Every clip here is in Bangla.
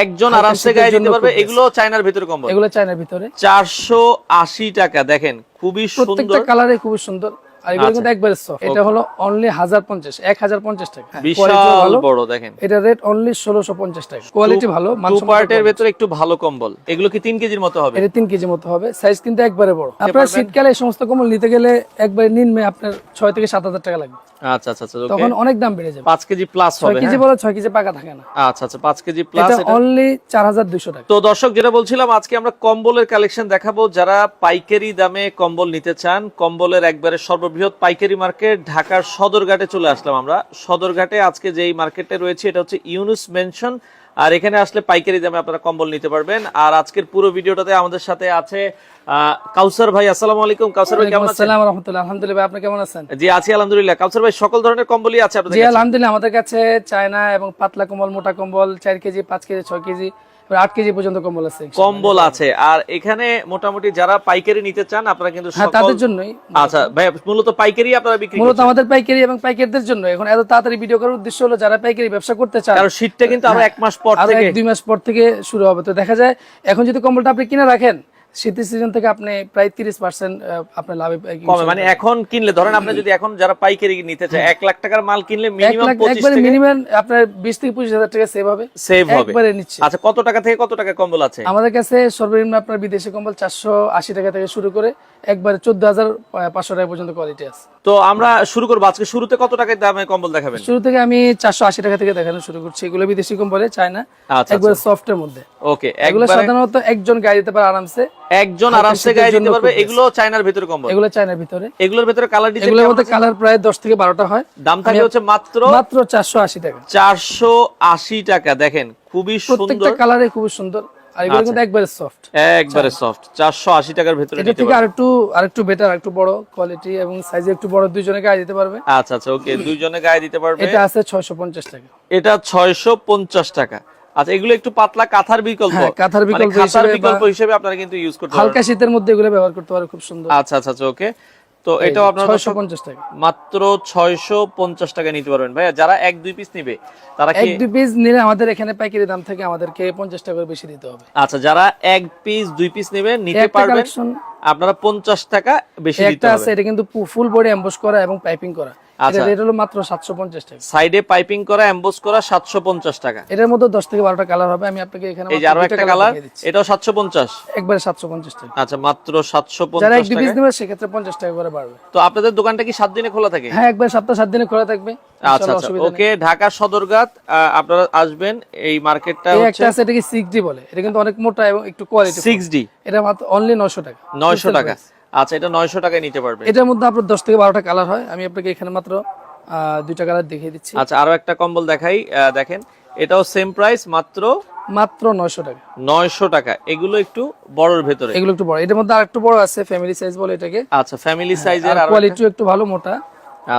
একজন আরামসে গায়ে দিতে পারবে। এগুলো চায়নার ভিতরে কম্বল এগুলো চায়নার ভিতরে। চারশো আশি টাকা দেখেন খুবই সুন্দর। প্রত্যেকটা কালারে খুবই সুন্দর। আর এগুলো আচ্ছা। কিন্তু একবারে সফট এটা হলো অনলি হাজার পঞ্চাশ এক হাজার পঞ্চাশ টাকা। হ্যাঁ, বিশাল বড় দেখেন। এটা রেট অনলি ষোলোশো পঞ্চাশ টাকা। কোয়ালিটি ভালো টু পার্টের quality। একটু ভালো কম্বল। এগুলো কি তিন কেজির মতো হবে? এটা তিন কেজি মতো হবে। সাইজ কিন্তু একবারে বড়। আপনার শীতকালে এই সমস্ত কম্বল নিতে গেলে একবারে নিম্নে আপনার ছয় থেকে সাত হাজার টাকা লাগবে। আচ্ছা আচ্ছা তখন অনেক দাম বেড়ে যাবে। কেজি প্লাস কেজি হ্যাঁ? বলে ছয় কেজি পাকা থাকে না। আচ্ছা আচ্ছা পাঁচ কেজি প্লাস এটা অনলি চার হাজার দুইশো টাকা। তো দর্শক যেটা বলছিলাম আজকে আমরা কম্বলের কালেকশন দেখাবো। যারা পাইকারি দামে কম্বল নিতে চান কম্বলের একবারে সর্ববৃহৎ পাইকারি মার্কেট ঢাকার সদরঘাটে চলে আসলাম আমরা। সদরঘাটে আজকে যেই মার্কেটে রয়েছে এটা হচ্ছে ইউনুস মেনশন আর এখানে আসলে পাইকারি দামে আপনারা কম্বল নিতে পারবেন। আর আজকের পুরো ভিডিওটাতে আমাদের সাথে আছে কাউসার ভাই। আসসালামু আলাইকুম কাউসার ভাই কেমন আছেন? আসসালাম রহমতুল্লাহ আলহামদুলিল্লাহ আপনি কেমন আছেন? জি আছি আলহামদুলিল্লাহ। কাউসার ভাই সকল ধরনের কম্বলই আছে আপনাদের জি আলহামদুলিল্লাহ আমাদের কাছে চায়না এবং পাতলা কম্বল মোটা কম্বল চার কেজি পাঁচ কেজি ছয় কেজি এবার আট কেজি পর্যন্ত কম্বল আছে কম্বল আছে। আর এখানে মোটামুটি যারা পাইকারি নিতে চান আপনারা কিন্তু হ্যাঁ তাদের জন্যই। আচ্ছা ভাই মূলত পাইকারি আপনারা বিক্রি মূলত আমাদের পাইকারি এবং পাইকারদের জন্য। এখন এত তাড়াতাড়ি ভিডিও করার উদ্দেশ্য হলো যারা পাইকারি ব্যবসা করতে চান কারণ শীতটা কিন্তু আরও এক মাস পর আরও থেকে এক দুই মাস পর থেকে শুরু হবে। তো দেখা যায় এখন যদি কম্বলটা আপনি কিনে রাখেন শীতের সিজন থেকে আপনি প্রায় তিরিশ পার্সেন্ট আপনার লাভে কমে। মানে এখন কিনলে ধরেন আপনি যদি এখন যারা পাইকারি নিতে চায় এক লাখ টাকার মাল কিনলে মিনিমাম একবারে মিনিমাম আপনার বিশ থেকে পঁচিশ হাজার টাকা সেভ হবে। সেভ হবে। একবারে নিচ্ছে। আচ্ছা কত টাকা থেকে কত টাকা কম্বল আছে? আমাদের কাছে সর্বনিম্ন আপনার বিদেশি কম্বল চারশো আশি টাকা থেকে শুরু করে একবারে চোদ্দ হাজার পাঁচশো টাকা পর্যন্ত কোয়ালিটি আছে। তো আমরা শুরু করব। আজকে শুরুতে কত টাকার দামে কম্বল দেখাবেন? শুরু থেকে আমি চারশো আশি টাকা থেকে দেখানো শুরু করছি। এগুলো বিদেশি কম্বলে চায় না আচ্ছা। একবারে সফটের মধ্যে। ওকে এগুলো সাধারণত একজন গায়ে দিতে পারে আরামসে। একজন আরামসে গায়ে দিতে পারবে। এগুলো চায়নার ভিতরে কম্বল এগুলো চায়নার ভিতরে। এগুলোর ভিতরে কালার ডিজাইন এগুলোর মধ্যে কালার প্রায় দশ থেকে বারোটা হয়। দাম থাকে হচ্ছে মাত্র মাত্র চারশো আশি টাকা। চারশো আশি টাকা। দেখেন খুবই সুন্দর। প্রত্যেকটা কালারে খুব সুন্দর। আর এগুলো কিন্তু একবারে সফট একবারে সফট চারশো আশি টাকার ভিতরে এটা থেকে আরেকটু আরেকটু বেটার আরেকটু বড় কোয়ালিটি এবং সাইজে একটু বড় দুইজনে গায়ে দিতে পারবে। আচ্ছা আচ্ছা ওকে দুইজনে গায়ে দিতে পারবে। এটা আছে ছয়শো পঞ্চাশ টাকা। এটা ছয়শো পঞ্চাশ টাকা। আচ্ছা এগুলো একটু পাতলা কাঁথার বিকল্প। হ্যাঁ, কাঁথার মানে বিকল্প কাঁথার বিকল্প হিসেবে আপনারা কিন্তু ইউজ করতে হালকা শীতের মধ্যে এগুলো ব্যবহার করতে খুব সুন্দর। আচ্ছা আচ্ছা আচ্ছা ওকে তো এটাও আপনারা ছয়শো দর্শক পঞ্চাশ টাকা। মাত্র ছয়শো পঞ্চাশ টাকা নিতে পারবেন। ভাইয়া যারা এক দুই পিস নিবে তারা এক দুই পিস নিলে আমাদের এখানে পাইকারি দাম থেকে আমাদেরকে পঞ্চাশ টাকা করে বেশি দিতে হবে। আচ্ছা যারা এক পিস দুই পিস নেবেন নিতে পারবেন। আপনারা পঞ্চাশ টাকা বেশি দিতে একটা আছে এটা কিন্তু ফুল বডি এমবোস করা এবং পাইপিং করা। আচ্ছা। রেট হলো মাত্র সাতশো পঞ্চাশ টাকা। সাইডে পাইপিং করা এমবোস করা সাতশো পঞ্চাশ টাকা। এটার মধ্যে দশ থেকে বারোটা কালার হবে আমি আপনাকে এখানে এই আরও একটা কালার এটাও সাতশো পঞ্চাশ। একবারে সাতশো পঞ্চাশ টাকা। আচ্ছা মাত্র সাতশো যারা এক পঞ্চাশ দুই পিস টাকা নেবে সেক্ষেত্রে পঞ্চাশ টাকা করে বাড়বে। তো আপনাদের দোকানটা কি সাত দিনে খোলা থাকে? হ্যাঁ একবার সপ্তাহ সাত দিনে খোলা থাকবে। আচ্ছা আচ্ছা। ওকে ঢাকা সদরঘাট আপনারা আসবেন এই মার্কেটটা হচ্ছে একটা আছে ডি বলে। এটা কিন্তু অনেক মোটা এবং একটু কোয়ালিটি সিক্স ডি এটা মাত্র অনলি নয়শো টাকা। নয়শো টাকা। আচ্ছা এটা নয়শো টাকায় নিতে পারবে। এটার মধ্যে আপনার দশ থেকে বারোটা কালার হয়। আমি আপনাকে এখানে মাত্র দুইটা কালার দেখিয়ে দিচ্ছি। আচ্ছা আরও একটা কম্বল দেখাই দেখেন এটাও সেম প্রাইস মাত্র মাত্র নয়শো টাকা। নয়শো টাকা। এগুলো একটু বড়র ভেতরে। এগুলো একটু বড়। এটার মধ্যে আরেকটু বড় আছে ফ্যামিলি সাইজ বলে এটাকে। আচ্ছা ফ্যামিলি সাইজের আর কোয়ালিটিও একটু ভালো মোটা।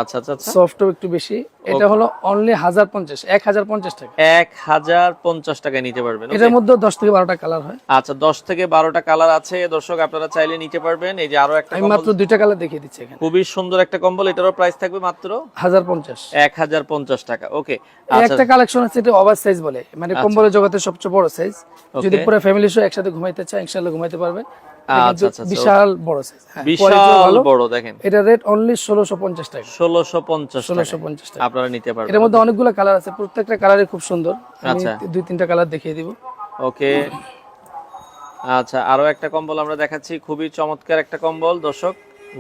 আচ্ছা আচ্ছা আচ্ছা। সফটও একটু বেশি। এটা হলো অনলি হাজার পঞ্চাশ এক হাজার পঞ্চাশ টাকা। এক হাজার পঞ্চাশ টাকায় নিতে পারবেন? এটার মধ্যে দশ থেকে বারোটা কালার হয়। আচ্ছা দশ থেকে বারোটা কালার আছে। দর্শক আপনারা চাইলে নিতে পারবেন। এই যে আরও একটা আমি মাত্র দুইটা কালার দেখিয়ে দিচ্ছি এখানে। খুবই সুন্দর একটা কম্বল এটারও প্রাইস থাকবে মাত্র হাজার পঞ্চাশ। এক হাজার পঞ্চাশ টাকা ওকে এই একটা কালেকশন আছে এটা ওভার সাইজ বলে। মানে কম্বলের জগতের সবচেয়ে বড় সাইজ যদি পুরো ফ্যামিলি সহ একসাথে ঘুমাইতে চায় ইনশাআল্লাহ ঘুমাইতে পারবে আচ্ছা, আচ্ছা, আচ্ছা, বিশাল বড় বিশাল বড় দেখেন। এটা রেট অনলি ষোলোশো পঞ্চাশ টাকা। ষোলোশো পঞ্চাশ ষোলোশো পঞ্চাশ টাকা। আপনারা নিতে পারবেন। এটার মধ্যে অনেকগুলো কালার আছে। প্রত্যেকটা কালারই খুব সুন্দর। আচ্ছা। দুই তিনটা কালার দেখিয়ে দিব। ওকে। আচ্ছা আরও একটা কম্বল আমরা দেখাচ্ছি। খুবই চমৎকার একটা কম্বল দর্শক।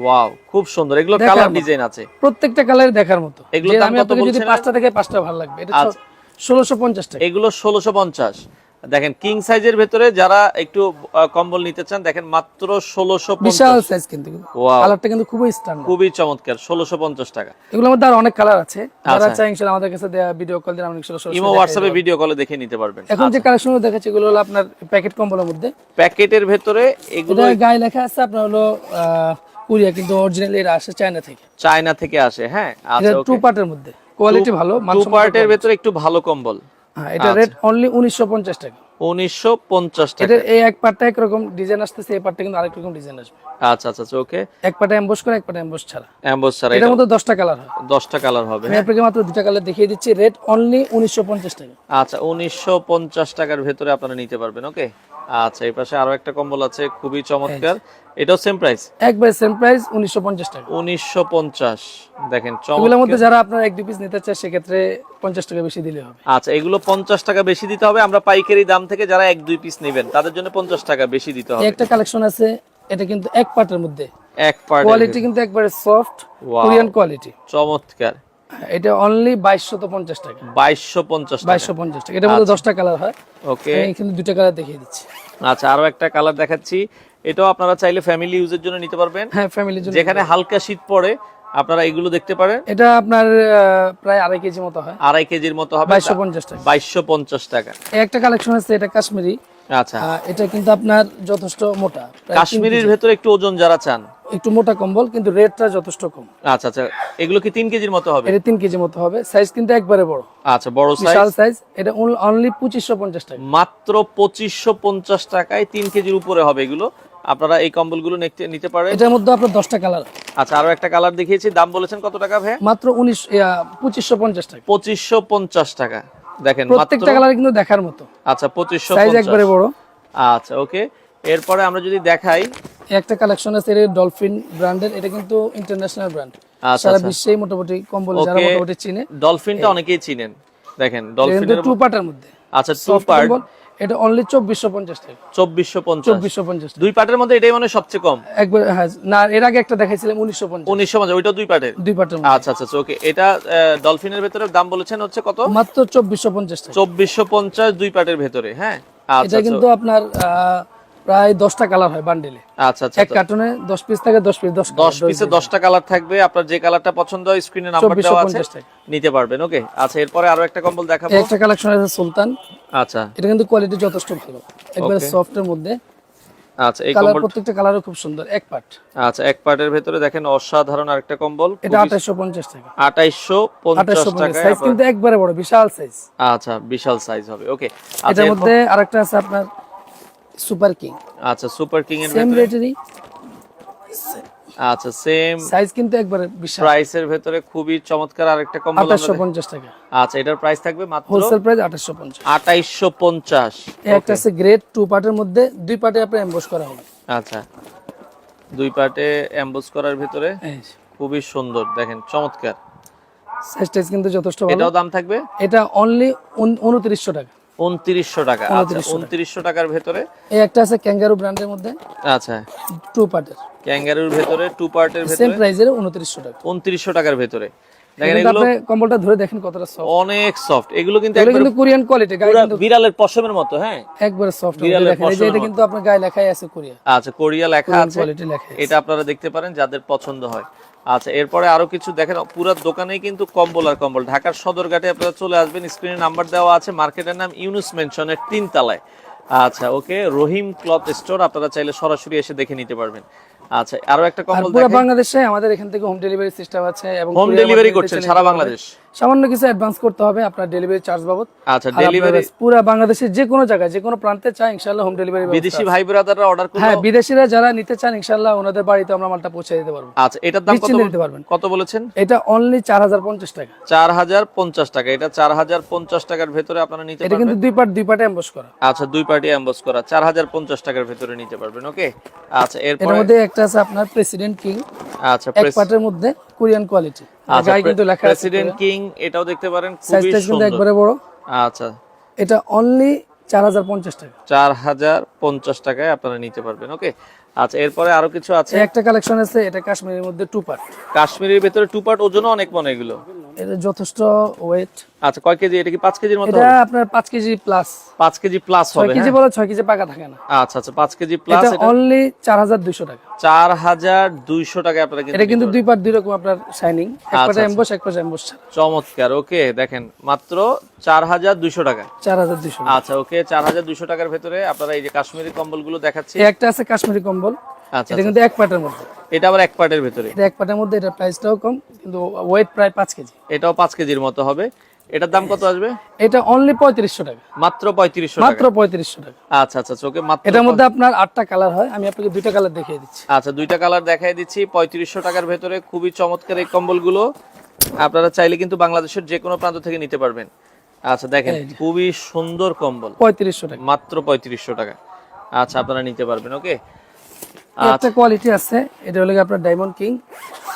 ওয়াও খুব সুন্দর। এগুলো কালার ডিজাইন আছে। প্রত্যেকটা কালার দেখার মতো। দাম আমি আপনাকে যদি বলছিলেন? পাঁচটা থেকে পাঁচটা ভালো লাগবে এটা আচ্ছা। ষোলোশো পঞ্চাশ টাকা। এগুলো ষোলোশো পঞ্চাশ। দেখেন কিং সাইজের ভেতরে যারা একটু কম্বল নিতে চান দেখেন মাত্র ষোলোশো বিশাল সাইজ কিন্তু. কালারটা কিন্তু খুবই স্ট্যান্ডার্ড খুবই চমৎকার ষোলোশো পঞ্চাশ টাকা। এগুলোর মধ্যে আর অনেক কালার আছে। যারা আচ্ছা। চাই ইনশাআল্লাহ আমাদের কাছে ভিডিও কল দিন আমরা ইনশাআল্লাহ ইমো হোয়াটসঅ্যাপে ভিডিও কলে দেখে নিতে পারবেন। এখন যে কালেকশন দেখাচ্ছি এগুলো হলো আপনার প্যাকেট কম্বলের মধ্যে। প্যাকেটের ভেতরে এগুলো গায়ে লেখা আছে আপনার হলো কোরিয়া কিন্তু অরিজিনালি এরা আসে চায়না থেকে। চায়না থেকে আসে হ্যাঁ? আচ্ছা টু পার্টের মধ্যে। কোয়ালিটি ভালো টু পার্টের। ভেতরে একটু ভালো কম্বল। এটা রেট অনলি উনিশশো পঞ্চাশ টাকা। উনিশশো পঞ্চাশ টাকা। এটা এই এক পার্টটা একরকম ডিজাইন আসতেছে এই পার্টটা কিন্তু আরেক রকম ডিজাইন আসবে। আচ্ছা আচ্ছা আচ্ছা ওকে এক এমবস করে এক এমবস ছাড়া। ছাড়া এটার মধ্যে দশটা কালার হয় দশটা কালার হবে। আমি আপনাকে মাত্র দুটা কালার দেখিয়ে দিচ্ছি রেট অনলি উনিশশো পঞ্চাশ টাকা। আচ্ছা উনিশশো পঞ্চাশ টাকার ভেতরে আপনারা নিতে পারবেন ওকে আচ্ছা এই পাশে আরও একটা কম্বল আছে খুবই চমৎকার। এটাও সেম প্রাইস একবারে সেম প্রাইস উনিশশো পঞ্চাশ টাকা। উনিশশো পঞ্চাশ। দেখেন এগুলোর মধ্যে যারা আপনার এক দুই পিস নিতে চায় সেক্ষেত্রে পঞ্চাশ টাকা বেশি দিলে হবে। আচ্ছা এগুলো পঞ্চাশ টাকা বেশি দিতে হবে। আমরা পাইকারি দাম থেকে যারা এক দুই পিস নেবেন তাদের জন্য পঞ্চাশ টাকা বেশি দিতে হবে। একটা কালেকশন আছে এটা কিন্তু এক পার্টের মধ্যে। এক পার্ট কোয়ালিটি কিন্তু একবারে সফট কোরিয়ান কোয়ালিটি চমৎকার। এটা অনলি বাইশশত পঞ্চাশ টাকা। বাইশশো পঞ্চাশ টাকা। বাইশশো পঞ্চাশ টাকা। এটার মধ্যে দশটা কালার হয়। ওকে কিন্তু দুটা কালার দেখিয়ে দিচ্ছি। আচ্ছা আরও একটা কালার দেখাচ্ছি। এটাও আপনারা চাইলে ফ্যামিলি ইউজের জন্য নিতে পারবেন। হ্যাঁ ফ্যামিলির জন্য যেখানে হালকা শীত পড়ে আপনারা এগুলো দেখতে পারেন। এটা আপনার প্রায় আড়াই কেজি মতো হয়। আড়াই কেজির মতো হবে। বাইশশো পঞ্চাশ টাকা। বাইশশো পঞ্চাশ টাকা। একটা কালেকশন আছে এটা কাশ্মীরি। আচ্ছা। এটা কিন্তু আপনার যথেষ্ট মোটা কাশ্মীরের। ভেতরে একটু ওজন যারা চান। একটু মোটা কম্বল কিন্তু রেটটা যথেষ্ট কম। আচ্ছা আচ্ছা। এগুলো কি তিন কেজির মতো হবে? এটা তিন কেজি মতো হবে। সাইজ কিন্তু একবারে বড়। আচ্ছা বড় সাইজ বিশাল সাইজ এটা অনলি পঁচিশশো পঞ্চাশ টাকা। মাত্র পঁচিশশো পঞ্চাশ টাকায় তিন কেজির উপরে হবে এগুলো। আপনারা এই কম্বলগুলো নিতে নিতে পারেন? এটার মধ্যে আপনার দশটা কালার। আচ্ছা আরও একটা কালার দেখিয়েছি দাম বলেছেন কত টাকা ভাই মাত্র উনিশ পঁচিশশো পঞ্চাশ টাকা। পঁচিশশো পঞ্চাশ টাকা। দেখেন প্রত্যেকটা কালার কিন্তু দেখার মতো। আচ্ছা পঁচিশশো সাইজ একবারে বড়। আচ্ছা ওকে। এরপরে আমরা যদি দেখাই। একটা কালেকশন আছে এটা ডলফিন ব্র্যান্ডের এটা কিন্তু ইন্টারন্যাশনাল ব্র্যান্ড আচ্ছা সারা আচ্ছা বিশ্বেই মোটামুটি কম্বল যারা মোটামুটি চিনে। ডলফিনটা অনেকেই চিনেন। দেখেন ডলফিনের টু পার্টের মধ্যে আচ্ছা টু পার্ট এটা অনলি চব্বিশশো পঞ্চাশ টাকা। চব্বিশশো পঞ্চাশ। চব্বিশশো পঞ্চাশ দুই পাটের মধ্যে এটাই মানে সবচেয়ে কম? একবার হ্যাঁ না এর আগে একটা দেখাইছিলাম উনিশশো পঞ্চাশ। উনিশশো পঞ্চাশ ওইটা দুই পাটের? দুই পাটের আচ্ছা আচ্ছা ওকে এটা ডলফিনের ভেতরে দাম বলেছেন হচ্ছে কত? মাত্র চব্বিশশো পঞ্চাশ চব্বিশশো পঞ্চাশ দুই পাটের ভেতরে হ্যাঁ? আচ্ছা এটা কিন্তু আপনার আহ, প্রায় দশটা কালার হয় বান্ডেলে আচ্ছা আচ্ছা এক কার্টুনে দশ পিস থাকে দশ পিস দশ দশ পিসে দশটা কালার থাকবে আপনার যে কালারটা পছন্দ হয় স্ক্রিনে নাম্বার দেওয়া আছে নিতে পারবেন ওকে আচ্ছা এরপরে আরও একটা কম্বল দেখাবো। একটা কালেকশন আছে সুলতান। আচ্ছা। এটা কিন্তু কোয়ালিটি যথেষ্ট ভালো। একবারে. সফটের মধ্যে। আচ্ছা এই কম্বল প্রত্যেকটা কালারও খুব সুন্দর এক পার্ট আচ্ছা এক পার্টের ভেতরে দেখেন অসাধারণ আরেকটা কম্বল এটা আঠাশশো পঞ্চাশ টাকা। আঠাইশশো পঞ্চাশ আঠাশশো পঞ্চাশ। টাকায় সাইজ কিন্তু একবারে বড় বিশাল সাইজ আচ্ছা বিশাল সাইজ হবে ওকে আচ্ছা মধ্যে আরেকটা আছে আপনার সুপার কিং আচ্ছা সুপার কিং এর সেম রেটেরই আচ্ছা সেম সাইজ কিন্তু একবারে বিশাল। প্রাইসের ভেতরে খুবই চমৎকার আরেকটা কম্বল আমরা আঠাশশো দেখ- পঞ্চাশ টাকা। আচ্ছা এটার প্রাইস থাকবে মাত্র হোলসেল প্রাইস আঠাশশো পঞ্চাশ। আঠাইশশো পঞ্চাশ। এই একটা আছে গ্রেড টু পার্টের মধ্যে দুই পার্টে আপনার এমবোস করা হবে। আচ্ছা দুই পার্টে এমবোস করার ভিতরে খুবই সুন্দর দেখেন চমৎকার। সাইজ টাইজ কিন্তু যথেষ্ট ভালো। এটাও দাম থাকবে? এটা অনলি উনত্রিশশো টাকা। উনত্রিশশো টাকা। আচ্ছা উনত্রিশশো টাকার ভেতরে? এই একটা আছে ক্যাঙ্গারু ব্র্যান্ডের মধ্যে। আচ্ছা। টু পার্টের। ক্যাঙ্গারুর ভেতরে টু পার্টের সেম ভেতরে? উনত্রিশশো টাকা। উনত্রিশশো টাকার ভেতরে। দেখেন এগুলো কম্বলটা ধরে দেখেন কতটা সফট অনেক সফট এগুলো কিন্তু কিন্তু কোরিয়ান কোয়ালিটি বিড়ালের পশমের মতো হ্যাঁ? একবারে সফট বিড়ালের এটা কিন্তু আপনার গায়ে লেখাই আছে কোরিয়া। আচ্ছা কোরিয়া লেখা আছে। এটা আপনারা দেখতে পারেন যাদের পছন্দ হয়। আচ্ছা এরপরে আরও কিছু দেখেন পুরো দোকানে কিন্তু কম্বল আর কম্বল। ঢাকার সদরঘাটে আপনারা চলে আসবেন স্ক্রিনে নাম্বার দেওয়া আছে মার্কেটের নাম ইউনুস মেনশনের তিন তলায় আচ্ছা ওকে রহিম ক্লথ স্টোর আপনারা চাইলে সরাসরি এসে দেখে নিতে পারবেন। আচ্ছা আরও একটা কম্বল কম্বল পুরো বাংলাদেশে আমাদের এখান থেকে হোম ডেলিভারি সিস্টেম আছে এবং হোম ডেলিভারি করছেন সারা বাংলাদেশ। সামান্য কিছু অ্যাডভান্স করতে হবে আপনার ডেলিভারি চার্জ বাবদ। আচ্ছা ডেলিভারি পুরো বাংলাদেশের যে কোনো জায়গায় যে কোনো প্রান্তে চাই ইনশাআল্লাহ হোম ডেলিভারি বিদেশি ভাই ব্রাদাররা অর্ডার করলে হ্যাঁ বিদেশিরা যারা নিতে চান ইনশাআল্লাহ ওনাদের বাড়িতে আমরা মালটা পৌঁছে দিতে পারব। আচ্ছা এটার দাম কত নিতে পারবেন। কত বলেছেন? এটা অনলি চার হাজার পঞ্চাশ টাকা। চার হাজার পঞ্চাশ টাকা। এটা চার হাজার পঞ্চাশ টাকার ভেতরে আপনারা নিতে পারবেন এটা কিন্তু দুই পার্ট দুই পার্টে এমবস করা। আচ্ছা দুই পার্টি অ্যাম্বস করা। চার হাজার পঞ্চাশ টাকার ভেতরে নিতে পারবেন ওকে আচ্ছা এর মধ্যে একটা আছে আপনার প্রেসিডেন্ট কিং আচ্ছা এক পার্টের মধ্যে কোরিয়ান কোয়ালিটি গায়ে কিন্তু লেখা প্রেসিডেন্ট কিং এটাও দেখতে পারেন খুবই সুন্দর। একবারে বড়। আচ্ছা। এটা অনলি চার হাজার পঞ্চাশ টাকা। চার হাজার পঞ্চাশ টাকায় আপনারা নিতে পারবেন ওকে আচ্ছা এরপরে আরও কিছু আছে? একটা কালেকশন আছে এটা কাশ্মীরের মধ্যে টু পার্ট কাশ্মীরের ভেতরে টু পার্ট ওজনও অনেক মনে এগুলো। এটা যথেষ্ট ওয়েট আচ্ছা কয় কেজি? এটা কি পাঁচ কেজির মতো এটা আপনার পাঁচ কেজি প্লাস পাঁচ কেজি প্লাস হবে কেজি হ্যাঁ? বলে ছয় কেজি পাকা থাকে না। আচ্ছা আচ্ছা পাঁচ কেজি প্লাস এটা অনলি চার হাজার দুইশো টাকা। চার হাজার দুইশো টাকায় আপনারা কিন্তু এটা কিন্তু দুই পার্ট দুই রকম আপনার শাইনিং এক আচ্ছা, আচ্ছা। এমবস এক পাটে এমবস চমৎকার ওকে দেখেন মাত্র চার হাজার দুইশো টাকা। চার হাজার দুইশো আচ্ছা ওকে চার হাজার দুইশো টাকার ভেতরে আপনারা এই যে কাশ্মীরি কম্বলগুলো দেখাচ্ছি। একটা আছে কাশ্মীরি কম্বল। আচ্ছা এটা কিন্তু এক পাটের মধ্যে। এটা আবার এক পার্টের ভেতরে। এটা এক পাটের মধ্যে এটা প্রাইসটাও কম কিন্তু ওয়েট প্রায় পাঁচ কেজি। এটাও পাঁচ কেজির মতো হবে। এটার দাম কত আসবে? এটা অনলি পঁয়ত্রিশশো টাকা। মাত্র পঁয়ত্রিশশো টাকা। মাত্র পঁয়ত্রিশশো টাকা। আচ্ছা আচ্ছা ওকে মাত্র এটার মধ্যে আপনার আটটা কালার হয় আমি আপনাকে দুইটা কালার দেখিয়ে দিচ্ছি। আচ্ছা দুইটা কালার দেখাই দিচ্ছি। পঁয়ত্রিশশো টাকার ভেতরে খুবই চমৎকার এই কম্বলগুলো। আপনারা চাইলে কিন্তু বাংলাদেশের যে কোনো প্রান্ত থেকে নিতে পারবেন। আচ্ছা দেখেন খুবই সুন্দর কম্বল। পঁয়ত্রিশশো টাকা। মাত্র পঁয়ত্রিশশো টাকা। আচ্ছা আপনারা নিতে পারবেন ওকে? একটা কোয়ালিটি আছে এটা হলো আপনার ডায়মন্ড কিং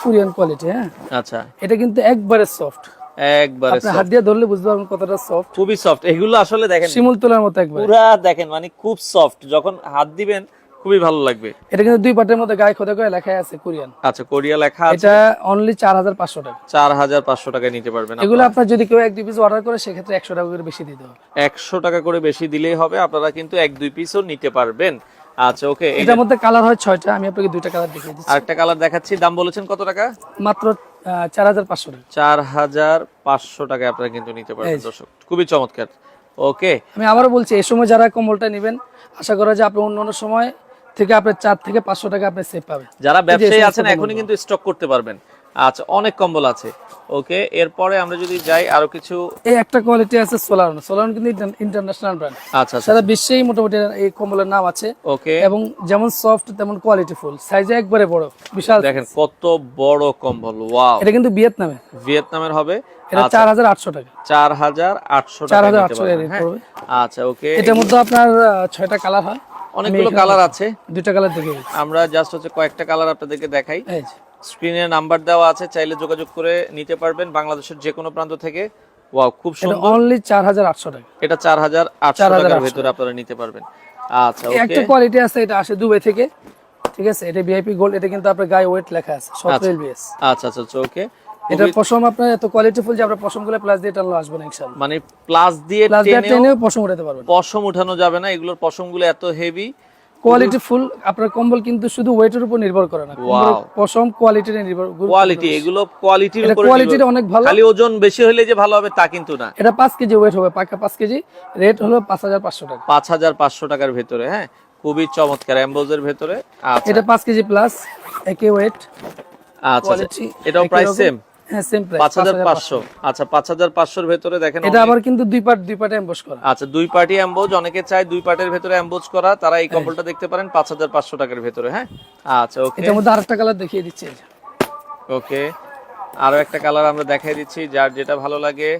কোরিয়ান কোয়ালিটি হ্যাঁ? আচ্ছা। এটা কিন্তু একবারে সফট একবারে আপনি হাত দিয়ে ধরলে বুঝতে পারবেন কতটা সফট খুবই সফট এগুলো আসলে দেখেন শিমুল তোলার মতো একবার। পুরা দেখেন মানে খুব সফট যখন হাত দিবেন খুবই ভালো লাগবে। এটা কিন্তু দুই পাটের মধ্যে গায়ে খোদা করে লেখা আছে কোরিয়ান আচ্ছা কোরিয়া লেখা আছে। এটা অনলি চার হাজার পাঁচশো টাকা। চার হাজার পাঁচশো টাকায় নিতে পারবেন এগুলো আপনার যদি কেউ এক দুই পিস অর্ডার করে সেক্ষেত্রে একশো টাকা করে বেশি দিতে হবে। একশো টাকা করে বেশি দিলেই হবে। আপনারা কিন্তু এক দুই পিসও নিতে পারবেন। আচ্ছা ওকে এটার মধ্যে কালার হয় ছয়টা আমি আপনাকে দুইটা কালার দেখিয়ে দিচ্ছি। আরেকটা কালার দেখাচ্ছি দাম বলেছেন কত টাকা? মাত্র চার হাজার পাঁচশো টাকা। চার হাজার পাঁচশো টাকায় আপনারা কিন্তু নিতে পারবেন দর্শক। খুবই চমৎকার। ওকে আমি আবারও বলছি এই সময় যারা কম্বলটা নেবেন আশা করা যে আপনি অন্য অন্য সময় থেকে আপনার চার থেকে পাঁচশো টাকা আপনি সেভ পাবেন। যারা ব্যবসায়ী আছেন এখনই কিন্তু স্টক করতে পারবেন। আচ্ছা অনেক কম্বল আছে। ওকে এরপরে আমরা যদি যাই আরও কিছু এই একটা কোয়ালিটি আছে সোলারন সোলারন কিন্তু ইন্টারন্যাশনাল ব্র্যান্ড আচ্ছা আচ্ছা সারা বিশ্বেই মোটামুটি এই কম্বলের নাম আছে। ওকে। এবং যেমন সফট তেমন কোয়ালিটি ফুল সাইজে একবারে বড়। বিশাল। দেখেন কত বড় কম্বল ওয়াও এটা কিন্তু ভিয়েতনামে। ভিয়েতনামের হবে। এটা চার হাজার আটশো টাকা। চার হাজার আটশো চার টাকা হাজার নিতে আটশো পারবেন, রেট হ্যাঁ? পড়বে। আচ্ছা ওকে। এটার মধ্যে আপনার আহ, ছয়টা কালার হয়। অনেকগুলো কালার আছে। দুইটা কালার দেখে আমরা জাস্ট হচ্ছে কয়েকটা কালার আপনাদেরকে দেখাই। এই। স্ক্রিনে নাম্বার দেওয়া আছে চাইলে যোগাযোগ করে নিতে পারবেন বাংলাদেশের যে কোনো প্রান্ত থেকে। ওয়াও খুব এটা সুন্দর। অনলি চার হাজার আটশো টাকা। এটা চার হাজার আটশো 4,800 টাকার ভেতরে আপনারা নিতে পারবেন। আচ্ছা ওকে একটা কোয়ালিটি আছে এটা আসে দুবাই থেকে। ঠিক আছে এটা ভিআইপি গোল্ড এটা কিন্তু আপনার গায়ে ওয়েট লেখা আছে সতেরো এলবিএস আচ্ছা আচ্ছা আচ্ছা ওকে। এটা পশম আপনার এত কোয়ালিটি ফুল যে আপনার পশমগুলো প্লাস দিয়ে টানলো আসবে না ইনশাআল্লাহ। মানে প্লাস দিয়ে টেনেও পশম উঠাতে পারবেন। পশম উঠানো যাবে না এগুলোর পশমগুলো এত হেভি কোয়ালিটি ফুল আপনার কম্বল কিন্তু শুধু ওয়েটের উপর নির্ভর করে না। পশম কোয়ালিটি নির্ভর কোয়ালিটি এগুলো কোয়ালিটির উপরে কোয়ালিটিটা অনেক ভালো। খালি ওজন বেশি হলে যে ভালো হবে তা কিন্তু না। এটা পাঁচ কেজি ওয়েট হবে পাকা পাঁচ কেজি। রেট হলো পাঁচ হাজার পাঁচশো টাকা। পাঁচ হাজার পাঁচশো টাকার ভেতরে হ্যাঁ? খুবই চমৎকার অ্যাম্বোজের ভেতরে। আচ্ছা। এটা পাঁচ কেজি প্লাস একই ওয়েট আচ্ছা আচ্ছা। এটাও প্রাইস সেম হ্যাঁ আচ্ছা পাঁচ হাজার পাঁচশোর ভেতরে দেখেন এটা আবার কিন্তু দুই পার্ট দুই পার্টে এমবস করা। আচ্ছা দুই পার্টি অ্যাম্বোজ অনেকে চায় দুই পার্টের ভেতরে অ্যাম্বোজ করা। তারা এই কম্বলটা দেখতে পারেন পাঁচ হাজার পাঁচশো টাকার ভেতরে হ্যাঁ? আচ্ছা ওকে এটার মধ্যে আরেকটা কালার দেখিয়ে দিচ্ছি। ওকে আরও একটা কালার আমরা দেখাই দিচ্ছি যার যেটা ভালো লাগে।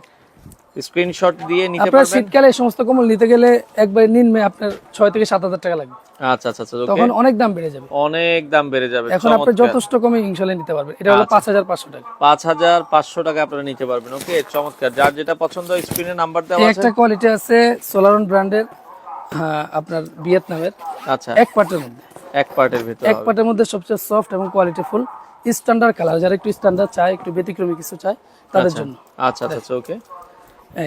স্ক্রিনশট দিয়ে নিতে আপনার পারবেন। শীতকালে এই সমস্ত কম্বল নিতে গেলে একবার নিম্নে আপনার ছয় থেকে সাত হাজার টাকা লাগবে। আচ্ছা আচ্ছা আচ্ছা তখন অনেক দাম বেড়ে যাবে। অনেক দাম বেড়ে যাবে এখন আপনি যথেষ্ট কমে ইনশাল্লাহ নিতে পারবেন। এটা হলো আচ্ছা। পাঁচ হাজার পাঁচশো টাকা। পাঁচ হাজার পাঁচশো টাকা আপনারা নিতে পারবেন ওকে চমৎকার। যার যেটা পছন্দ স্ক্রিনে নাম্বার দেওয়া আছে। একটা কোয়ালিটি আছে সোলারন ব্র্যান্ডের আপনার ভিয়েতনামের আচ্ছা। এক পার্টের মধ্যে। এক পার্টের ভিতরে এক পার্টের মধ্যে সবচেয়ে সফট এবং কোয়ালিটি ফুল স্ট্যান্ডার্ড কালার যারা একটু স্ট্যান্ডার্ড চায় একটু ব্যতিক্রমী কিছু চায় তাদের জন্য। আচ্ছা আচ্ছা আচ্ছা ওকে এই।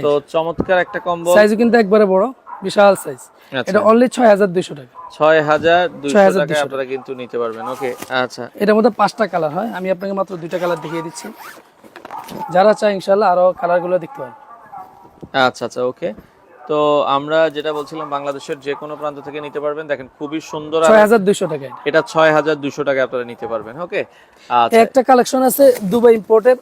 তো চমৎকার একটা কম্বল কিন্তু একবারে বড় বিশাল সাইজ আচ্ছা। এটা অনলি ছয় হাজার দুইশো টাকা ছয় হাজার দুইশো 6,200 টাকায় আপনারা কিন্তু নিতে পারবেন। ওকে আচ্ছা। এটার মধ্যে পাঁচটা কালার হয়। আমি আপনাকে মাত্র দুইটা কালার দেখিয়ে দিচ্ছি। যারা চায় ইনশাল্লাহ আরও কালারগুলো দেখতে পাবেন আচ্ছা আচ্ছা ওকে। তো আমরা যেটা বলছিলাম বাংলাদেশের যে কোনো প্রান্ত থেকে নিতে পারবেন। দেখেন খুবই সুন্দর আর ছয় হাজার দুইশো টাকা এটা। এটা ছয় হাজার দুশো টাকা আপনারা নিতে পারবেন। ওকে আচ্ছা। একটা কালেকশন আছে দুবাই ইম্পোর্টের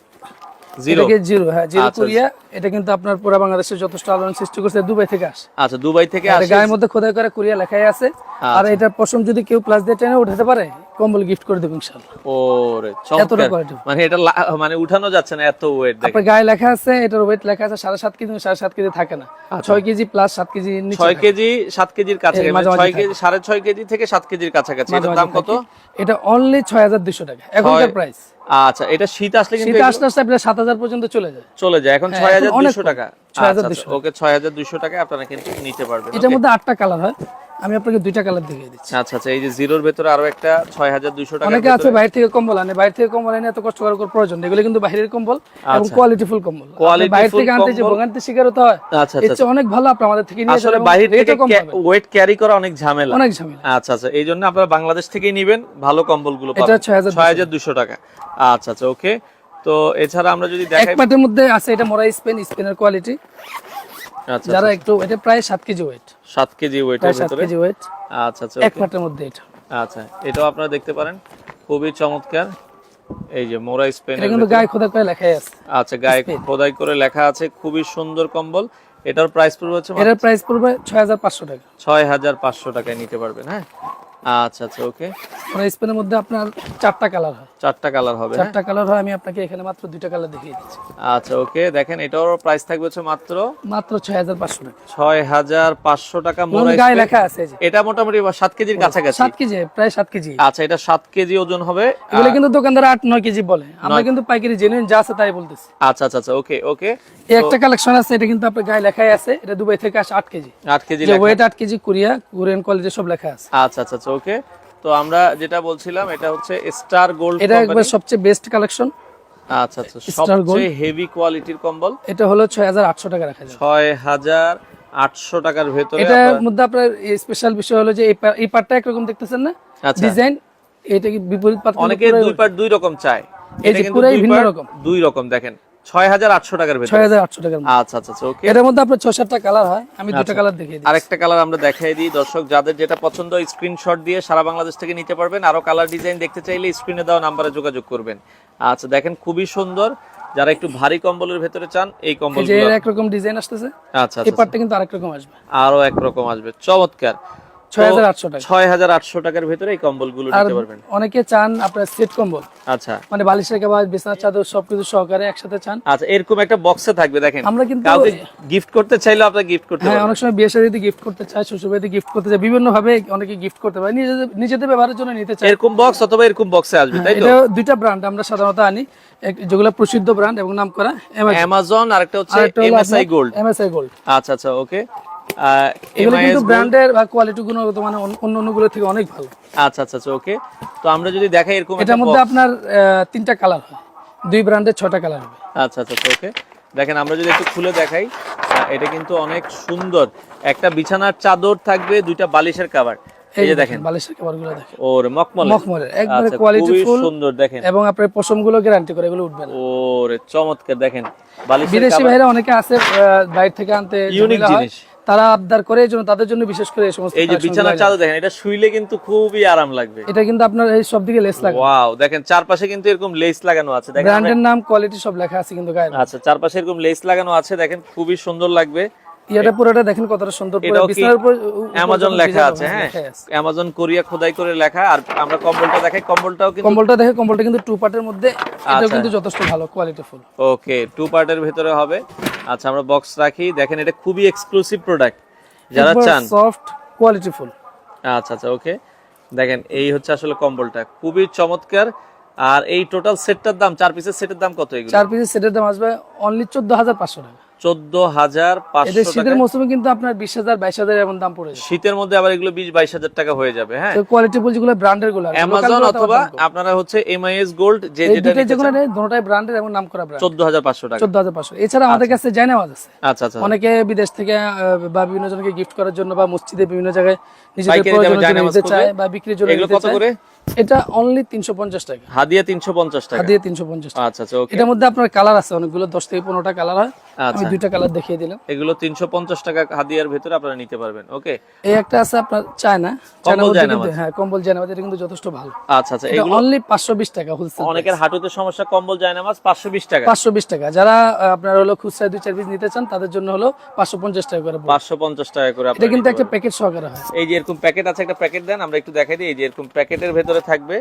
এটাকে জিরো হ্যাঁ জিরো আচ্ছা, কোরিয়া এটা কিন্তু আপনার পুরো বাংলাদেশের যথেষ্ট আলোড়ন সৃষ্টি করছে দুবাই থেকে আসে। আচ্ছা দুবাই থেকে আসে। গায়ের মধ্যে খোদাই করে কোরিয়া লেখাই আছে। আর আচ্ছা। পশম যদি কেউ প্লাস দিয়ে টেনে উঠাতে পারে কম্বল গিফট করে দেবো ইনশাল্লাহ ওরে চমৎকার। মানে এটা মানে উঠানো যাচ্ছে না এত ওয়েট দেখেন। আপনার গায়ে লেখা আছে এটার ওয়েট লেখা আছে সাড়ে সাত কেজি সাড়ে সাত কেজি থাকে না। ছয় কেজি প্লাস সাত কেজি নিচে আচ্ছা। কেজি কেজির কেজি সাড়ে ছয় কেজি থেকে সাত কেজির কাছাকাছি। এটার দাম কত? এটা অনলি ছয় হাজার দুশো টাকা। এখনকার প্রাইস আচ্ছা এটা শীত আসলে কিন্তু শীত আস্তে আস্তে আপনার সাত হাজার পর্যন্ত চলে যায়। চলে যায়। এখন হ্যাঁ, ছয় হাজার এখন অনেক দুশো কম। টাকা। 6,200 ওকে ছয় হাজার দুশো টাকা আপনারা কিন্তু নিতে পারবেন এটার মধ্যে আটটা কালার হয়। আমি আপনাকে দুইটা কালার দেখিয়ে দিচ্ছি। আচ্ছা আচ্ছা এই যে জিরোর ভেতরে আরও একটা ছয় হাজার দুশো টাকা অনেকে আছে বাইরে থেকে কম্বল আনে। বাইরে থেকে কম্বল আনে এত কষ্ট করার প্রয়োজন। এগুলো কিন্তু বাইরের কম্বল এবং আচ্ছা। কোয়ালিটি ফুল কম্বল Quality বাইরে থেকে আনতে যে ভোগান্তি শিকার হতে হয়। আচ্ছা আচ্ছা চেয়ে অনেক ভালো আপনি আমাদের থেকে নিয়ে আসলে বাইরে থেকে ওয়েট ক্যারি করা অনেক ঝামেলা। অনেক ঝামেলা। আচ্ছা আচ্ছা এই জন্য আপনারা বাংলাদেশ থেকেই নিবেন ভালো কম্বলগুলো এটা 6,200 ছয় হাজার দুশো টাকা। আচ্ছা আচ্ছা ওকে তো এছাড়া আমরা যদি এক দেখাই পাটের মধ্যে আছে এটা মোরা স্পেন স্পেনের কোয়ালিটি আচ্ছা যারা একটু এটা প্রায় সাত কেজি ওয়েট সাত কেজি ওয়েটের সাত কেজি ওয়েট আচ্ছা আচ্ছা এক। পাটের মধ্যে এটা। আচ্ছা এটাও আপনারা দেখতে পারেন। খুবই চমৎকার। এই যে মোরা স্পেন এটা কিন্তু গায়ে খোদা করে লেখাই আছে। আচ্ছা গায়ে খোদাই করে লেখা আছে। খুবই সুন্দর কম্বল। এটার প্রাইস পড়বে হচ্ছে এটার প্রাইস পড়বে ছয় হাজার পাঁচশো টাকা। ছয় হাজার পাঁচশো টাকায় নিতে পারবেন হ্যাঁ? আচ্ছা আচ্ছা ওকে মানে স্পেনের মধ্যে আপনার চারটা কালার হয়। চারটা কালার হবে হ্যাঁ? চারটা কালার হয় আমি আপনাকে এখানে মাত্র দুইটা কালার দেখিয়ে দিচ্ছি। আচ্ছা ওকে দেখেন এটারও প্রাইস থাকবে হচ্ছে মাত্র? মাত্র ছয় হাজার পাঁচশো টাকা। ছয় হাজার পাঁচশো টাকা মোরা গায়ে লেখা আছে এটা মোটামুটি সাত কেজির কাছাকাছি। সাত কেজি প্রায় সাত কেজি। আচ্ছা এটা সাত কেজি ওজন হবে। এগুলো কিন্তু দোকানদার আট নয় কেজি বলে। আমরা কিন্তু পাইকারি জেনুইন যা আছে তাই বলতেছি। আচ্ছা আচ্ছা আচ্ছা ওকে ওকে একটা কালেকশন আছে এটা কিন্তু আপনার গায়ে লেখাই আছে এটা দুবাই থেকে আসে আট কেজি। আট কেজি যে ওয়েট আট কেজি কোরিয়া কোরিয়ান কোয়ালিটি সব লেখা আছে। আচ্ছা আচ্ছা আচ্ছা ওকে তো আমরা যেটা বলছিলাম এটা হচ্ছে স্টার গোল্ড এটা একবার সবচেয়ে বেস্ট কালেকশন আচ্ছা আচ্ছা সবচেয়ে হেভি কোয়ালিটির কম্বল। এটা হলো ছয় হাজার আটশো টাকা রাখা হাজার আটশো টাকার ভেতরে এটার মধ্যে আপনার স্পেশাল বিষয় হলো যে এই পার্টটা একরকম দেখতেছেন না? আচ্ছা। ডিজাইন এটা কি বিপরীত পার্ট অনেকে দুই পার্ট দুই রকম চায়। এই যে পুরাই ভিন্ন রকম। দুই রকম দেখেন। ছয় হাজার আটশো টাকার ছয় হাজার আটশো টাকার আচ্ছা আচ্ছা আচ্ছা ওকে এটার মধ্যে আপনার ছয় সাতটা কালার হয় আমি দুটো কালার দেখিয়ে দিই আরেকটা কালার আমরা দেখাই দিই। দর্শক যাদের যেটা পছন্দ স্ক্রিনশট দিয়ে সারা বাংলাদেশ থেকে নিতে পারবেন। আরও কালার ডিজাইন দেখতে চাইলে স্ক্রিনে দেওয়া নাম্বারে যোগাযোগ করবেন। আচ্ছা দেখেন খুবই সুন্দর। যারা একটু ভারী কম্বলের ভেতরে চান এই এর একরকম ডিজাইন আসতেছে আচ্ছা এই পার্টটা কিন্তু আরেক রকম আসবে। আরও একরকম আসবে। চমৎকার। টাকার ভেতরে এই কম্বলগুলো নিতে পারবেন। অনেকে চান আপনার সেট কম্বল। আচ্ছা। মানে বালিশের কাবাজ বিছানার চাদর সবকিছু সহকারে একসাথে চান। আচ্ছা এরকম একটা বক্সে থাকবে দেখেন। আমরা কিন্তু কাউকে গিফট করতে চাইলে আপনি গিফট করতে হ্যাঁ অনেক সময় বিয়ে শাড়িতে গিফট করতে চায় শ্বশুর বাড়িতে গিফট করতে চায় বিভিন্ন ভাবে অনেকে গিফট করতে পারে। নিজেদের নিজেদের ব্যবহারের জন্য নিতে চায়। এরকম বক্স অথবা এরকম বক্সে আসবে তাই তো? এটা দুইটা ব্র্যান্ড আমরা সাধারণত আনি। যেগুলো প্রসিদ্ধ ব্র্যান্ড এবং নাম করা অ্যামাজন আরেকটা হচ্ছে এমএসআই গোল্ড এমএসআই গোল্ড আচ্ছা আচ্ছা ওকে এগুলো কিন্তু ব্র্যান্ডের বা কোয়ালিটি গুণগত মানে অন্য- অন্যগুলো থেকে অনেক ভালো। আচ্ছা আচ্ছা আচ্ছা ওকে তো আমরা যদি দেখাই এরকম একটা এটার মধ্যে আপনার তিনটা কালার হয় দুই ব্র্যান্ডের ছয়টা কালার হবে। আচ্ছা আচ্ছা ওকে দেখেন আমরা যদি একটু খুলে দেখাই এটা কিন্তু অনেক সুন্দর। একটা বিছানার চাদর থাকবে দুইটা বালিশের কভার এই যে দেখেন বালিশের দেখেন। ওর একবারে আচ্ছা কোয়ালিটি ফুল সুন্দর দেখেন। এবং আপনার গ্যারান্টি করে এগুলো উঠবে না। ওরে চমৎকার দেখেন। বালিশের বিদেশি ভাইরা অনেকে আছে বাইরে থেকে আনতে জিনিস। তারা আবদার করে এই জন্য তাদের জন্য বিশেষ করে এই সমস্ত এই যে বিছানা চাদর দেখেন এটা শুইলে কিন্তু খুবই আরাম লাগবে। এটা কিন্তু আপনার এই সব দিকে লেস লাগে। ওয়াও দেখেন চারপাশে কিন্তু এরকম লেস লাগানো আছে। দেখেন ব্র্যান্ডের নাম কোয়ালিটি সব লেখা আছে কিন্তু গায়ে। আচ্ছা চারপাশে এরকম লেস লাগানো আছে দেখেন খুবই সুন্দর লাগবে। এটা পুরোটা দেখেন কতটা সুন্দর পুরো বিছানার উপর অ্যামাজন লেখা আছে হ্যাঁ? অ্যামাজন কোরিয়া খোদাই করে লেখা আর আমরা কম্বলটা দেখাই কম্বলটাও কিন্তু কম্বলটা দেখে কম্বলটা কিন্তু টু পার্টের মধ্যে এটাও আচ্ছা। কিন্তু যথেষ্ট ভালো কোয়ালিটি ফুল ওকে টু পার্টের ভেতরে হবে। আচ্ছা আমরা বক্স রাখি। দেখেন এটা খুবই এক্সক্লুসিভ প্রোডাক্ট যারা চান। সফট কোয়ালিটি ফুল আচ্ছা আচ্ছা ওকে দেখেন এই হচ্ছে আসলে কম্বলটা। খুবই চমৎকার। আর এই টোটাল সেটটার দাম চার পিসের সেটের দাম কত এগুলো? চার পিসের সেটের দাম আসবে অনলি চোদ্দ হাজার পাঁচশো টাকা। চোদ্দ হাজার এদের শীতের মৌসুমে কিন্তু আপনার বিশ হাজার বাইশ হাজার এমন দাম পড়ে শীতের মধ্যে আবার এগুলো বিশ বাইশ হাজার টাকা হয়ে যাবে হ্যাঁ? কোয়ালিটি ফুল ব্র্যান্ডেরগুলো অ্যামাজন অথবা আপনারা হচ্ছে এমআইএস গোল্ড যে যেটা যেগুলো নেই দুটোটাই ব্র্যান্ডের এবং নাম করা ব্র্যান্ড চোদ্দ হাজার পাঁচশো টাকা। চোদ্দ হাজার পাঁচশো। এছাড়া আমাদের কাছে জায়নামাজ আছে। আচ্ছা আচ্ছা। অনেকে বিদেশ থেকে বা বিভিন্ন জনকে গিফট করার জন্য বা মসজিদে বিভিন্ন জায়গায় নিজেদের? চায় বা বিক্রির জন্য এগুলো কত করে? এটা অনলি তিনশো পঞ্চাশ টাকা। হাদিয়া তিনশো পঞ্চাশ টাকা। দিয়ে তিনশো পঞ্চাশ টাকা। আচ্ছা আচ্ছা ওকে এটার মধ্যে আপনার কালার আছে অনেকগুলো দশ থেকে পনেরোটা কালার হয়। আমি আচ্ছা। দুইটা কালার দেখিয়ে দিলাম। এগুলো তিনশো পঞ্চাশ টাকা হাদিয়ার ভেতরে আপনারা নিতে পারবেন ওকে এই একটা আছে আপনার চায়না। কম্বল জায়নামাজ। হ্যাঁ কম্বল জায়নামাজ এটা কিন্তু যথেষ্ট ভালো। আচ্ছা আচ্ছা এগুলো অনলি পাঁচশো বিশ টাকা হোলসেল অনেকের হাঁটুতে সমস্যা কম্বল পাঁচশো বিশ টাকা। পাঁচশো বিশ টাকা। যারা আপনার হলো খুচরা দুই চার পিস নিতে চান তাদের জন্য হলো পাঁচশো পঞ্চাশ টাকা করে পড়বে। পাঁচশো পঞ্চাশ টাকা করে এটা কিন্তু একটা প্যাকেট সহকারে হয়। এই যে এরকম প্যাকেট আছে একটা প্যাকেট দেন আমরা একটু দেখাই দিই। এই যে এরকম প্যাকেটের ভেতরে থাকবে।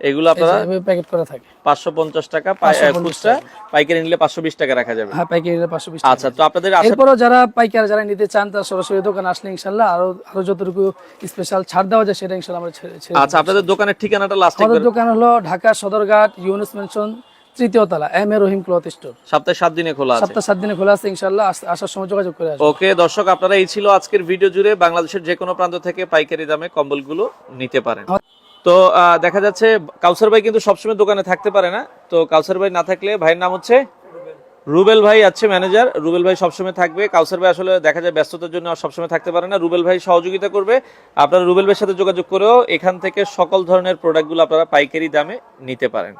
এগুলো আপনারা প্যাকেট করা থাকে। পাঁচশো পঞ্চাশ টাকা পাই- 550 খুচরা পাইকারি নিলে পাঁচশো বিশ টাকা রাখা যাবে। হ্যাঁ পাইকারি বিশ টাকা। আচ্ছা তো আপনাদের এরপরও যারা পাইকার যারা নিতে চান তারা সরাসরি দোকানে আসলে ইনশাল্লাহ আরও আরও যতটুকু স্পেশাল ছাড় দেওয়া যায় সেটা ইনশাল্লাহ আমরা আচ্ছা আপনাদের দোকানের ঠিকানাটা লাস্ট আমাদের দোকান হলো ঢাকা সদরঘাট ইউনুস মেনশন তৃতীয় তলা M A Rahim cloth store সপ্তাহে সাত দিনে খোলা আছে। সপ্তাহ সাত দিনে খোলা আছে ইনশাল্লাহ আসার সময় যোগাযোগ করে আসবে ওকে দর্শক আপনারা এই ছিল আজকের ভিডিও জুড়ে। বাংলাদেশের যে কোনো প্রান্ত থেকে পাইকারি দামে কম্বলগুলো নিতে পারেন। তো দেখা যাচ্ছে কাউসার ভাই কিন্তু সবসময় দোকানে থাকতে পারে না। তো কাউসার ভাই না থাকলে, ভাইয়ের নাম হচ্ছে রুবেল ভাই আছে ম্যানেজার রুবেল ভাই সবসময় থাকবে। কাউসার ভাই আসলে দেখা যায় ব্যস্ততার জন্য সবসময় থাকতে পারে না। রুবেল ভাই সহযোগিতা করবে। আপনারা রুবেল ভাইয়ের সাথে যোগাযোগ করেও এখান থেকে সকল ধরনের প্রোডাক্টগুলো আপনারা পাইকারি দামে নিতে পারেন।